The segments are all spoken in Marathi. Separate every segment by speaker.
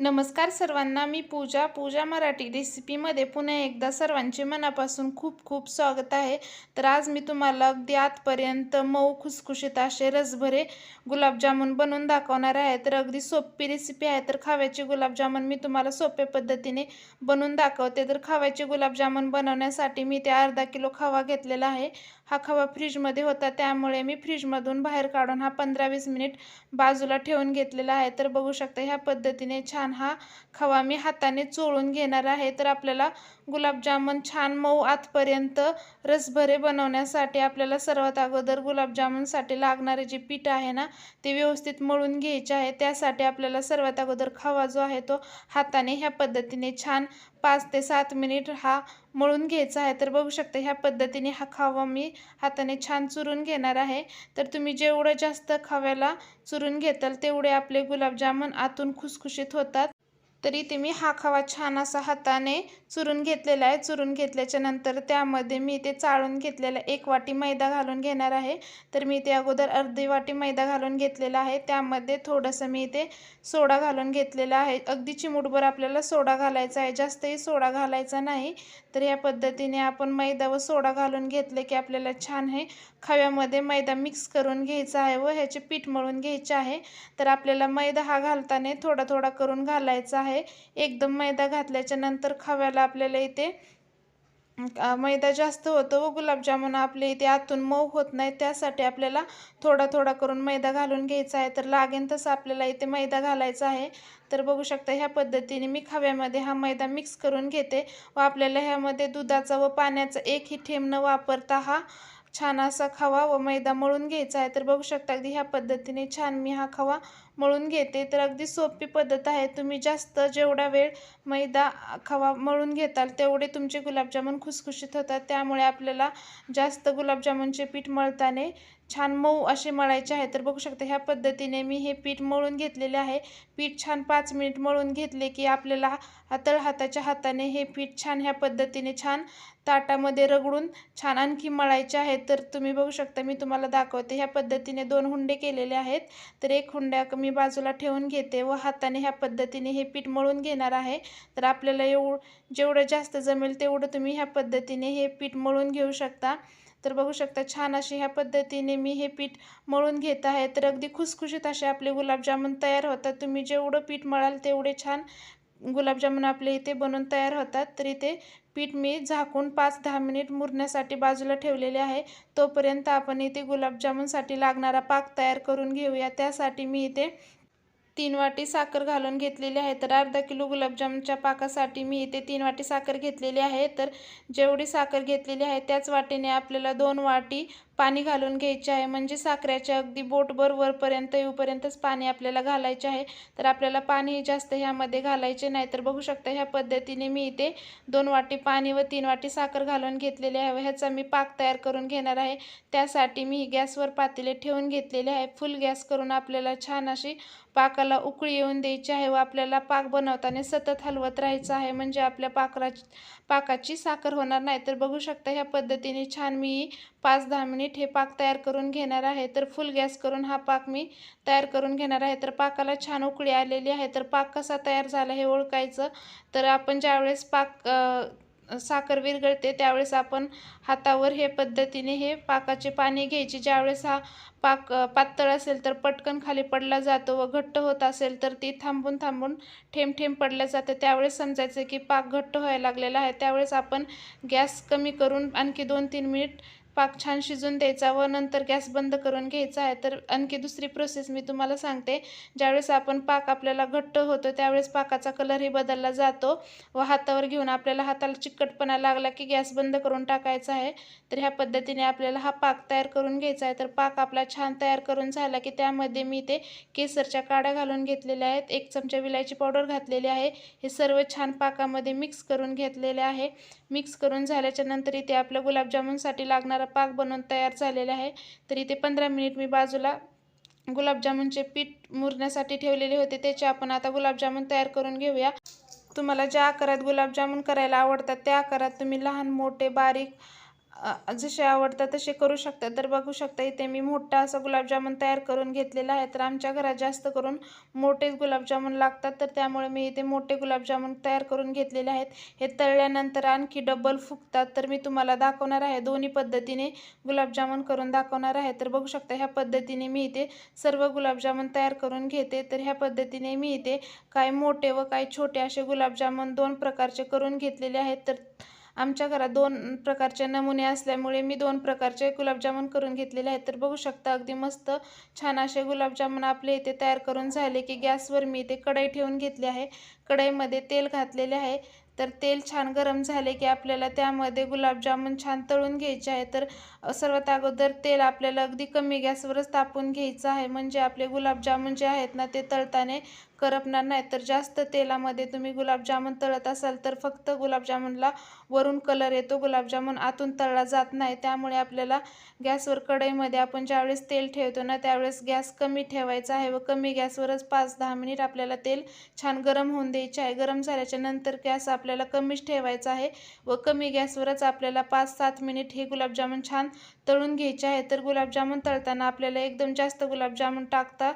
Speaker 1: नमस्कार सर्वांना मी पूजा. पूजा मराठी रेसिपीमध्ये पुन्हा एकदा सर्वांचे मनापासून खूप खूप स्वागत आहे. तर आज मी तुम्हाला अगदी आतपर्यंत मऊ खुसखुशीत असे रसभरे गुलाबजामुन बनवून दाखवणार आहे. तर अगदी सोपी रेसिपी आहे. तर खाव्याचे गुलाबजामुन मी तुम्हाला सोप्या पद्धतीने बनवून दाखवते. तर खाव्याचे गुलाबजामुन बनवण्यासाठी मी ते अर्धा किलो खवा घेतलेला आहे. हा खवा फ्रीजमध्ये होता. त्यामुळे मी फ्रीजमधून बाहेर काढून हा पंधरा वीस मिनिट बाजूला ठेवून घेतलेला आहे. तर बघू शकता ह्या पद्धतीने छान हा खवा मी हाताने चोळून घेणार आहे तर आपल्याला गुलाबजामुन छान मऊ आतपर्यंत रसभरे बनवण्यासाठी आपल्याला सर्वात अगोदर गुलाबजामुनसाठी लागणारे जे पीठ आहे ना ते व्यवस्थित मळून घ्यायचे आहे. त्यासाठी आपल्याला सर्वात अगोदर खवा जो आहे तो हाताने ह्या पद्धतीने छान पाच ते सात मिनिट हा मळून घ्यायचा आहे. तर बघू शकता ह्या पद्धतीने हा खावा मी हाताने छान चुरून घेणार आहे. तर तुम्ही जेवढं जास्त खव्याला चुरून घेताल तेवढे आपले गुलाबजामुन आतून खुसखुशीत होतात. तरी ते मी हा खवा छान असा हाताने चुरून घेतलेला आहे. चुरून घेतल्याच्या नंतर त्यामध्ये मी ते चाळून घेतलेला एक वाटी मैदा घालून घेणार आहे. तर मी ते अगोदर अर्धी वाटी मैदा घालून घेतलेला आहे. त्यामध्ये थोडंसं मी ते सोडा घालून घेतलेला आहे. अगदी चिमूटभर आपल्याला सोडा घालायचा आहे. जास्तही सोडा घालायचा नाही. तर या पद्धतीने आपण मैदा व सोडा घालून घेतले की आपल्याला छान हे खव्यामध्ये मैदा मिक्स करून घ्यायचा आहे व ह्याचे पीठ मळून घ्यायचे आहे. तर आपल्याला मैदा हा घालताना थोडा थोडा करून घालायचा आहे. एकदम मैदा घातल्याच्या नंतर खव्याला आपल्याला इथे मैदा जास्त होतो व गुलाबजामुन आपले इथे आतून मऊ होत नाही त्यासाठी आपल्याला थोडा थोडा करून मैदा घालून घ्यायचा आहे. तर लागेल तसं आपल्याला इथे मैदा घालायचा आहे. तर बघू शकता ह्या पद्धतीने मी खव्यामध्ये हा मैदा मिक्स करून घेते व आपल्याला ह्यामध्ये दुधाचा व पाण्याचा एकही थेंब न वापरता हा छान असा खवा व मैदा मळून घ्यायचा आहे. तर बघू शकता अगदी ह्या पद्धतीने छान मी हा खवा मळून घेते. तर अगदी सोपी पद्धत आहे. तुम्ही जास्त जेवढा वेळ मैदा खवा मळून घेताल तेवढे तुमचे गुलाबजामुन खुसखुशीत होतात. त्यामुळे आपल्याला जास्त गुलाबजामुनचे पीठ मळताना छान मऊ असे मळायचे आहे. तर बघू शकता ह्या पद्धतीने मी हे पीठ मळून घेतलेले आहे. पीठ छान पाच मिनिट मळून घेतले की आपल्याला हातळ हाताच्या हाताने हे पीठ छान ह्या पद्धतीने छान ताटामध्ये रगडून छान आणखी मळायचे आहेत तर तुम्ही बघू शकता मी तुम्हाला दाखवते. ह्या पद्धतीने दोन हुंडे केलेले आहेत. तर एक हुंड्या मी बाजूला ठेवून घेते व हाताने ह्या पद्धतीने हे पीठ मळून घेणार आहे. तर आपल्याला एवढं जेवढं जास्त जमेल तेवढं तुम्ही ह्या पद्धतीने हे पीठ मळून घेऊ शकता. तर बघू शकता छान अशी ह्या पद्धतीने मी हे पीठ मळून घेत आहे. तर अगदी खुसखुशीत असे आपले गुलाबजामुन तयार होतात. तुम्ही जेवढं पीठ मळाल तेवढे छान गुलाबजामुन आपले इथे बनवून तयार होतात. तर इथे पीठ मी झाकून पाच दहा मिनिट मुरण्यासाठी बाजूला ठेवलेले आहे. तोपर्यंत आपण इथे गुलाबजामुनसाठी लागणारा पाक तयार करून घेऊया. त्यासाठी मी इथे तीन वाटी साखर घालून घेतलेली आहे. तर अर्धा किलो गुलाबजामच्या पाकासाठी मी इथे तीन वाटी साखर घेतलेली आहे. तर जेवढी साखर घेतलेली आहे त्याच वाटीने आपल्याला दोन वाटी पाणी घालून घ्यायचे आहे. म्हणजे साखरेच्या अगदी बोटभर वरपर्यंत येऊपर्यंतच पाणी आपल्याला घालायचे आहे. तर आपल्याला पाणी जास्त ह्यामध्ये घालायचे नाही. तर बघू शकता ह्या पद्धतीने मी इथे दोन वाटी पाणी व तीन वाटी साखर घालून घेतलेली आहे. व ह्याचा मी पाक तयार करून घेणार आहे. त्यासाठी मी गॅसवर पातेले ठेवून घेतलेले आहे. फुल गॅस करून आपल्याला छान अशी पाकाला उकळी येऊन द्यायची आहे व आपल्याला पाक बनवताना सतत हलवत राहायचं आहे. म्हणजे आपल्या पाकरा पाकाची साखर होणार नाही. तर बघू शकता ह्या पद्धतीने छान मी पाच दहा मिनिट हे पाक तयार करून घेणार आहे. तर फुल गॅस करून हा पाक मी तयार करून घेणार आहे. तर पाकाला छान उकळी आलेली आहे. तर पाक कसा तयार झाला हे ओळखायचं. तर आपण ज्यावेळेस पाक साखर विरघळते त्यावेळेस आपण हातावर हे पद्धतीने हे पाकाचे पाणी घ्यायचे. ज्यावेळेस हा पाक पातळ असेल तर पटकन खाली पडला जातो व घट्ट होत असेल तर ती थांबून थांबून ठेम ठेम पडल्या जाते. त्यावेळेस समजायचं की पाक घट्ट व्हायला लागलेला आहे. त्यावेळेस आपण गॅस कमी करून आणखी दोन तीन मिनिट पाक छान शिजून द्यायचा व नंतर गॅस बंद करून घ्यायचा आहे. तर आणखी दुसरी प्रोसेस मी तुम्हाला सांगते. ज्यावेळेस आपण पाक आपल्याला घट्ट होतो त्यावेळेस पाकाचा कलरही बदलला जातो व हातावर घेऊन आपल्याला हाताला चिकटपणा लागला की गॅस बंद करून टाकायचा आहे. तर ह्या पद्धतीने आपल्याला हा पाक तयार करून घ्यायचा आहे. तर पाक आपला छान तयार करून झाला की त्यामध्ये मी ते केसरच्या काड्या घालून घेतलेल्या आहेत. एक चमचा विलायची पावडर घातलेली आहे. हे सर्व छान पाकामध्ये मिक्स करून घेतलेले आहे. मिक्स करून झाल्याच्यानंतर इथे आपल्या गुलाबजामुनसाठी लागणारा पाक बनवून तयार झालेला आहे. तर इथे पंधरा मिनिट मी बाजूला गुलाबजामुनचे पीठ मुरण्यासाठी ठेवलेले होते. त्याचे आपण आता गुलाबजामुन तयार करून घेऊया. तुम्हाला ज्या आकारात गुलाबजामुन करायला आवडतात त्या आकारात तुम्ही लहान मोठे बारीक जसे आवडतात तसे करू शकता. तर बघू शकता इथे मी मोठा असा गुलाबजामुन तयार करून घेतलेला आहे. तर आमच्या घरात जास्त करून मोठेच गुलाबजामुन लागतात. तर त्यामुळे मी इथे मोठे गुलाबजामुन तयार करून घेतलेले आहेत. हे तळल्यानंतर आणखी डबल फुगतात. तर मी तुम्हाला दाखवणार आहे दोन्ही पद्धतीने गुलाबजामुन करून दाखवणार आहे. तर बघू शकता ह्या पद्धतीने मी इथे सर्व गुलाबजामुन तयार करून घेते. तर ह्या पद्धतीने मी इथे काही मोठे व काही छोटे असे गुलाबजामुन दोन प्रकारचे करून घेतलेले आहेत. तर आमच्या घरात दोन प्रकारचे नमुने असल्यामुळे मी दोन प्रकारचे गुलाबजामुन करून घेतलेले आहेत. तर बघू शकता अगदी मस्त छान असे गुलाबजामुन आपले इथे तयार करून झाले की गॅसवर मी इथे कढई ठेवून घेतली आहे. कढईमध्ये तेल घातलेले आहे. तर तेल छान गरम झाले की आपल्याला त्यामध्ये गुलाबजामुन छान तळून घ्यायचे आहे. तर सर्वात अगोदर तेल आपल्याला अगदी कमी गॅसवरच तापून घ्यायचं आहे. म्हणजे आपले गुलाबजामुन जे आहेत ना ते तळताने करपणार नाही. तर जास्त तेलामध्ये तुम्ही गुलाबजामुन तळत असाल तर फक्त गुलाबजामुनला वरून कलर येतो. गुलाबजामुन आतून तळला जात नाही. त्यामुळे आपल्याला गॅसवर कढईमध्ये आपण ज्यावेळेस तेल ठेवतो ना त्यावेळेस गॅस कमी ठेवायचा आहे व कमी गॅसवरच पाच दहा मिनिट आपल्याला तेल छान गरम होऊन द्यायचे आहे. गरम झाल्याच्यानंतर गॅस आपल्याला कमीच ठेवायचा आहे व कमी गॅसवरच आपल्याला पाच सात मिनिट हे गुलाबजामुन छान तळून घ्यायचे आहे. तर गुलाबजामुन तळताना आपल्याला एकदम जास्त गुलाबजामुन टाकता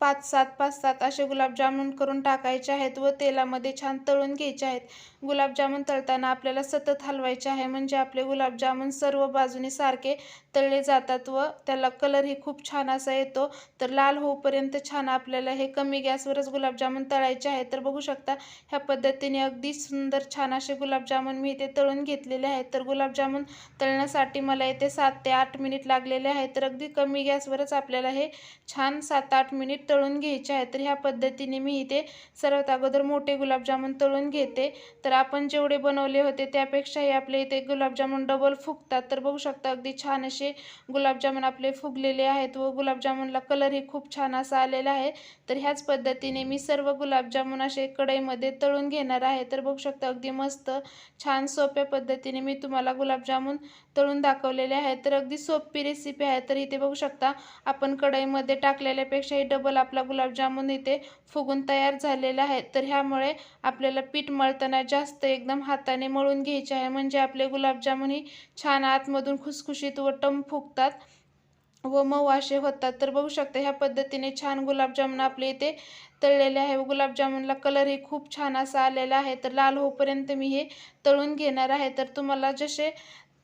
Speaker 1: पाच सात पाच सात असे गुलाबजामुन करून टाकायचे आहेत व तेलामध्ये छान तळून घ्यायचे आहेत. गुलाबजामुन तळताना आपल्याला सतत हलवायचे आहे म्हणजे आपले गुलाबजामुन सर्व बाजूने सारखे तळले जातात व त्याला कलरही खूप छान असा येतो. तर लाल होऊपर्यंत छान आपल्याला हे कमी गॅसवरच गुलाबजामुन तळायचे आहे तर बघू शकता ह्या पद्धतीने अगदी सुंदर छान असे गुलाबजामुन मी इथे तळून घेतलेले आहेत. तर गुलाबजामुन तळण्यासाठी मला इथे सात ते आठ मिनिट लागलेले आहेत. तर अगदी कमी गॅसवरच आपल्याला हे छान सात आठ मिनिट तळून घ्यायचे आहे तर ह्या पद्धतीने मी इथे सर्वात अगोदर मोठे गुलाबजामुन तळून घेते. तर आपण जेवढे बनवले होते त्यापेक्षाही आपले इथे गुलाबजामुन डबल फुगतात. तर बघू शकता अगदी छान असे गुलाबजामुन आपले फुगलेले आहेत व गुलाबजामुनला कलरही खूप छान असा आलेला आहे. तर ह्याच पद्धतीने मी सर्व गुलाबजामुन असे कढईमध्ये तळून घेणार आहे. तर बघू शकता अगदी मस्त छान सोप्या पद्धतीने मी तुम्हाला गुलाबजामुन तळून दाखवलेले आहेत. तर अगदी सोपी रेसिपी आहे. तर इथे बघू शकता आपण कढईमध्ये टाकलेल्यापेक्षाही डबल आपला गुलाबजामुन इथे फुगून तयार झालेला आहे. तर ह्यामुळे आपल्याला पीठ मळताना जास्त एकदम हाताने मळून घ्यायचे आहे. म्हणजे आपले गुलाबजामुनही छान आतमधून खुसखुशीत व टम फुगतात व मऊ असे होतात. तर बघू शकता ह्या पद्धतीने छान गुलाबजामुन आपले इथे तळलेले आहे व गुलाबजामुनला कलरही खूप छान असा आलेला आहे. तर लाल होपर्यंत मी हे तळून घेणार आहे. तर तुम्हाला जसे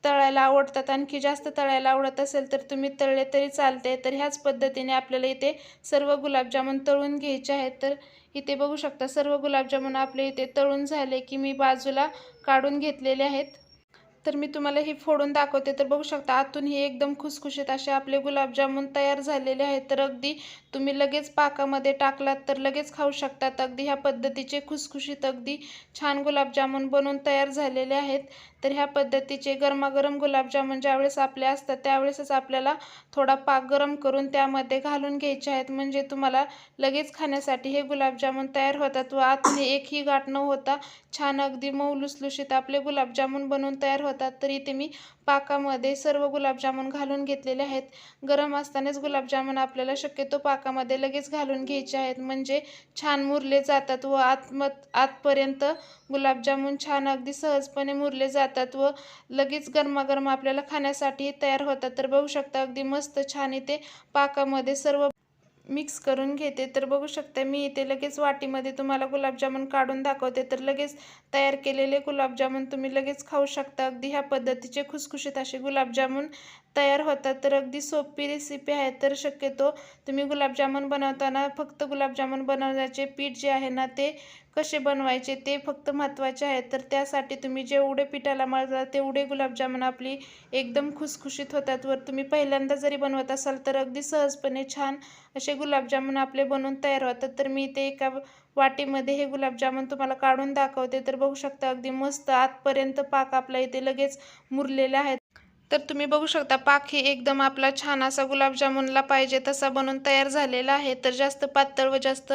Speaker 1: तळायला आवडतात आणखी जास्त तळायला आवडत असेल तर तुम्ही तळले तरी चालते. तर ह्याच पद्धतीने आपल्याला इथे सर्व गुलाबजामुन तळून घ्यायचे आहेत. तर इथे बघू शकता सर्व गुलाबजामुन आपले इथे तळून झाले की मी बाजूला काढून घेतलेले आहेत. तर मी तुम्हाला हे फोडून दाखवते. तर बघू शकता आतून हे एकदम खुसखुशीत असे आपले गुलाबजामुन तयार झालेले आहेत. तर अगदी तुम्ही लगेच पाकामध्ये टाकलात तर लगेच खाऊ शकतात. अगदी ह्या पद्धतीचे खुसखुशीत अगदी छान गुलाबजामुन बनवून तयार झालेले आहेत. तर ह्या पद्धतीचे गरमागरम गुलाबजामुन ज्यावेळेस आपले असतात त्यावेळेसच आपल्याला थोडा पाक गरम करून त्यामध्ये घालून घ्यायचे आहेत. म्हणजे तुम्हाला लगेच खाण्यासाठी हे गुलाबजामुन तयार होतात व आतने एकही गाठ न होता छान अगदी मऊ लुसलुशीत आपले गुलाबजामुन बनवून तयार होतात. तर इथे मी पाकामध्ये सर्व गुलाबजामुन घालून घेतलेले आहेत. गरम असतानाच गुलाबजामुन आपल्याला शक्यतो पाकामध्ये लगेच घालून घ्यायचे आहेत. म्हणजे छान मुरले जातात व आतमत आतपर्यंत गुलाबजामुन छान अगदी सहजपणे मुरले जातात. व लगेच गरमागरम आपल्याला खाण्यासाठी तयार होतात. तर बघू शकता अगदी मस्त छान इथे पाकामध्ये सर्व मिक्स करून घेते. तर बघू शकता मी इथे लगेच वाटीमध्ये तुम्हाला गुलाबजामुन काढून दाखवते. तर लगेच तयार केलेले गुलाबजामुन तुम्ही लगेच खाऊ शकता. अगदी ह्या पद्धतीचे खुसखुशीत असे गुलाबजामुन तयार होतात तर अगदी सोपी रेसिपी आहे. तर शक्यतो तुम्ही गुलाबजामुन बनवताना फक्त गुलाबजामुन बनवण्याचे पीठ जे आहे ना ते कसे बनवायचे ते फक्त महत्त्वाचे आहे. तर त्यासाठी तुम्ही जेवढे पिठाला मळता तेवढे गुलाबजामुन आपली एकदम खुसखुशीत होतात. वर तुम्ही पहिल्यांदा जरी बनवत असाल तर अगदी सहजपणे छान असे गुलाबजामुन आपले बनवून तयार होतात. तर मी इथे एका वाटीमध्ये हे गुलाबजामुन तुम्हाला काढून दाखवते. तर बघू शकता अगदी मस्त आतपर्यंत पाक आपला इथे लगेच मुरलेला आहे. तर तुम्ही बघू शकता पाक ही एकदम आपला छान असा गुलाबजामुनला पाहिजे तसा बनवून तयार झालेला आहे. तर जास्त पातळ व जास्त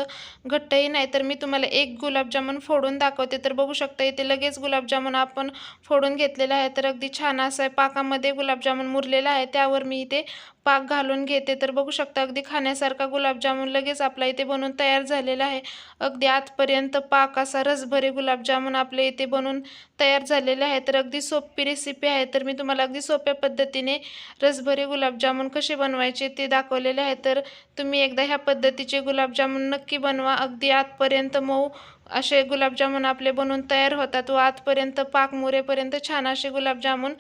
Speaker 1: घट्टही नाही. तर मी तुम्हाला एक गुलाबजामुन फोडून दाखवते. तर बघू शकता इथे लगेच गुलाबजामुन आपण फोडून घेतलेला आहे. तर अगदी छान असं आहे पाकामध्ये गुलाबजामुन मुरलेला आहे. त्यावर मी इथे पाक घालून घेते. तर बघू शकता अगदी खाण्यासारखा गुलाबजामुन लगेच आपला इथे बनून तयार झालेला आहे. अगदी आतपर्यंत पाक असा रसभरे गुलाबजामुन आपल्या इथे बनून तयार झालेले आहे. तर अगदी सोपी रेसिपी आहे. तर मी तुम्हाला अगदी सोप्या पद्धतीने रसभरे गुलाबजामुन कसे बनवायचे ते दाखवलेले आहे. तर तुम्ही एकदा ह्या पद्धतीचे गुलाबजामुन नक्की बनवा. अगदी आतपर्यंत मऊ असे गुलाबजामुन आपले बनून तयार होतात. व आतपर्यंत पाक मुरेपर्यंत छान असे गुलाबजामुन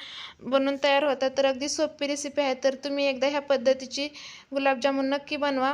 Speaker 1: बनून तयार होतात. तर अगदी सोपी रेसिपी आहे. तर तुम्ही एकदा ह्या पद्धतीची गुलाबजामुन नक्की बनवा.